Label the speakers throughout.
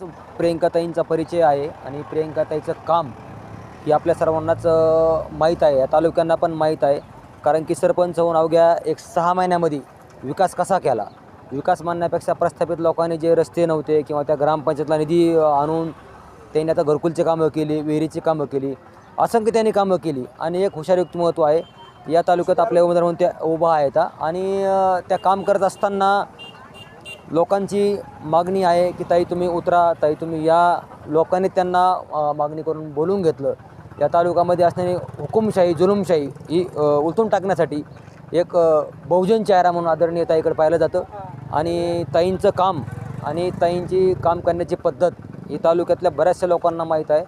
Speaker 1: प्रियंकाताईंचा परिचय आहे आणि प्रियंकाताईचं काम हे आपल्या सर्वांनाच माहीत आहे. या तालुक्यांना पण माहीत आहे. कारण की सरपंच होऊन अवघ्या एक सहा महिन्यामध्ये विकास कसा केला? विकास म्हणण्यापेक्षा प्रस्थापित लोकांनी जे रस्ते नव्हते किंवा त्या ग्रामपंचायतला निधी आणून त्यांनी आता घरकुलची कामं केली विहिरीची कामं केली असंख्य त्यांनी कामं केली. आणि एक हुशार व्यक्तिमत्व आहे. या तालुक्यात आपल्या उमेदवार म्हणून त्या उभा आहेत. आणि त्या काम करत असताना लोकांची मागणी आहे की ताई तुम्ही उतरा ताई तुम्ही या. लोकांनी त्यांना मागणी करून बोलून घेतलं. या तालुक्यामध्ये असणारी हुकुमशाही जुलुमशाही ही उलथून टाकण्यासाठी एक बहुजन चेहरा म्हणून आदरणीय ताईकडे पाहिलं जातं. आणि ताईंचं काम आणि ताईंची काम करण्याची पद्धत ही तालुक्यातल्या बऱ्याचशा लोकांना माहीत आहे.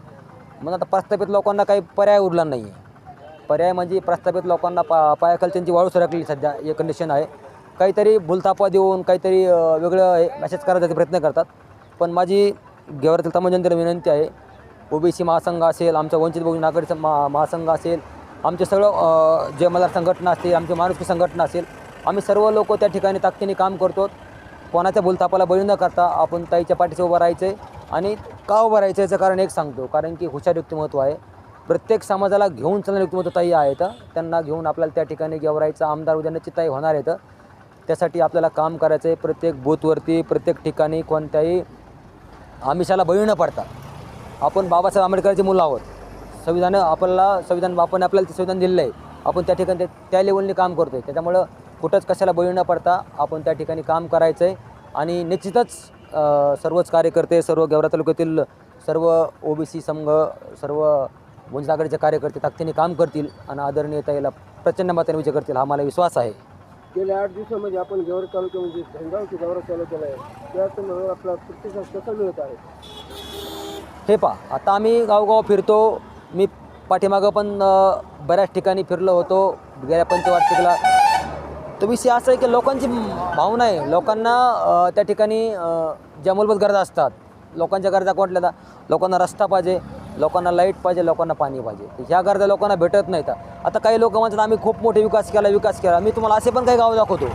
Speaker 1: म्हणून आता प्रस्थापित लोकांना काही पर्याय उरला नाही आहे पर्याय म्हणजे प्रस्थापित लोकांना पा पायाखाली त्यांची वाळू सरकली सध्या. हे कंडिशन आहे. काहीतरी भूलथापा देऊन काहीतरी वेगळं मॅसेज करायचा प्रयत्न करतात. पण माझी गेवरातील तमजंतर विनंती आहे ओबीसी महासंघ असेल आमचा वंचित बहुजन आघाडीचा मा महासंघ असेल आमचे सगळं जे मला संघटना असतील आमची माणुसकी संघटना असेल आम्ही सर्व लोक त्या ठिकाणी ताकदीने काम करतो. कोणाच्या भूलथापाला बळी न करता आपण ताईच्या पाठीचं उभं राहायचं आहे आणि का उभं राहायचं याचं कारण एक सांगतो कारण की हुशार व्यक्तिमत्व आहे. प्रत्येक समाजाला घेऊन चालणारे व्यक्तिमत्व ताई आहेत त्यांना घेऊन आपल्याला त्या ठिकाणी गेवरायचं आमदार उद्यानाची ताई होणार आहेत. त्यासाठी आपल्याला काम करायचं आहे प्रत्येक बूथवरती प्रत्येक ठिकाणी कोणत्याही आमिषाला बळी न पडता. आपण बाबासाहेब आंबेडकरचे मुलं आहोत. संविधान आपल्याला संविधान आपण आपल्याला ते संविधान दिलेलं आहे आपण त्या ठिकाणी त्या लेवलने काम करतो आहे त्याच्यामुळं कुठंच कशाला बळी न पडता आपण त्या ठिकाणी काम करायचं आहे आणि निश्चितच सर्वच कार्यकर्ते सर्व गेवरा तालुक्यातील सर्व ओ बी सी संघ सर्व वंचित आघाडीचे कार्यकर्ते ताकदीने काम करतील. आणि आदरणीय ताईला प्रचंड मताने विजय करतील हा मला विश्वास आहे.
Speaker 2: गेल्या आठ दिवसामध्ये आपण गेवरा तालुक्यामध्ये धनगावची ते चालू केला आहे त्यातून आपला प्रतिसाद कसा मिळत आहे?
Speaker 1: हे पा आता आम्ही गावगाव फिरतो. मी पाठीमागं पण बऱ्याच ठिकाणी फिरलो होतो गेल्या पंचवार्षिकला. तो विषय असा आहे की लोकांची भावना आहे. लोकांना त्या ठिकाणी ज्या मूलभूत गरजा असतात. लोकांच्या गरजा कोणत्या लोकांना रस्ता पाहिजे. लोकांना लाइट पाहिजे लोकांना पाणी पाहिजे. ह्या गरजा लोकांना भेटत नाहीत आता काही लोक म्हणतात आम्ही खूप मोठे विकास केला विकास केला. मी तुम्हाला असे पण काही गाव दाखवतो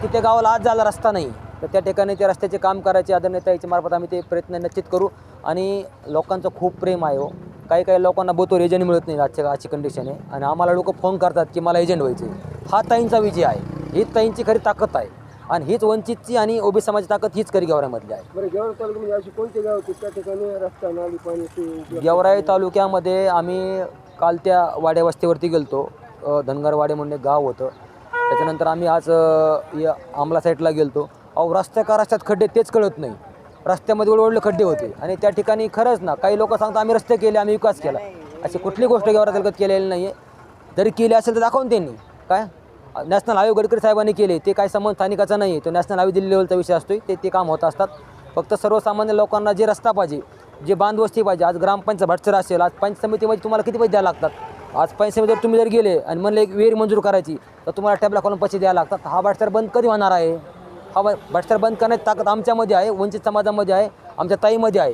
Speaker 1: की त्या गावाला आज झाला रस्ता नाही. तर त्या ठिकाणी ते रस्त्याचे काम करायचे आदरणीय मार्फत आम्ही ते प्रयत्न निश्चित करू. आणि लोकांचं खूप प्रेम आहे हो. काही काही लोकांना बोतो एजंट मिळत नाही आजच्या आजची कंडिशन आहे आणि आम्हाला लोक फोन करतात की मला एजंट व्हायचे हा ताईंचा विजय आहे. ही ताईंची खरी ताकद आहे. आणि हीच वंचितची आणि ओबी समाजाची ताकद हीच खरी गेवऱ्यामधली आहे.
Speaker 2: बरं गेवरा तालुक्यामध्ये अशी कोणते गाव होते त्या ठिकाणी रस्ता नाली पाणी ते उपलब्ध
Speaker 1: गेवराई तालुक्यामध्ये आम्ही काल त्या वाड्या वस्तीवरती गेलतो. अ, धनगरवाडे म्हणून एक गाव होतं. त्याच्यानंतर आम्ही आज अ, या आमला साईडला गेलतो. अहो रस्त्या का रस्त्यात खड्डे तेच कळत नाही. रस्त्यामध्ये ओढले खड्डे होते. आणि त्या ठिकाणी खरंच ना काही लोक सांगतात आम्ही रस्ते केले आम्ही विकास केला. अशी कुठली गोष्ट गेवरा तालुक्यात केलेली नाही आहे जरी केली असेल तर दाखवून त्यांनी काय? नॅशनल हायवे गडकरी साहेबांनी केले ते काय संबंध स्थानिकाचा नाही आहे तो नॅशनल हायवे दिल्ली लेवलचा विषय असतो ते ते काम होत असतात. फक्त सर्वसामान्य लोकांना जे रस्ता पाहिजे जे बांधवस्ती पाहिजे आज ग्रामपंचायत भटसर असेल आज पंच समितीमध्ये तुम्हाला किती पैसे द्यायला लागतात? आज पंच जर तुम्ही जर गेले आणि म्हणले एक विहीर मंजूर करायची तर तुम्हाला टॅबला करून पैसे द्यायला लागतात? हा भटसर बंद कधी होणार आहे? हा भटसर बंद करण्याची ताकद आमच्यामध्ये आहे वंचित समाजामध्ये आहे आमच्या ताईमध्ये आहे.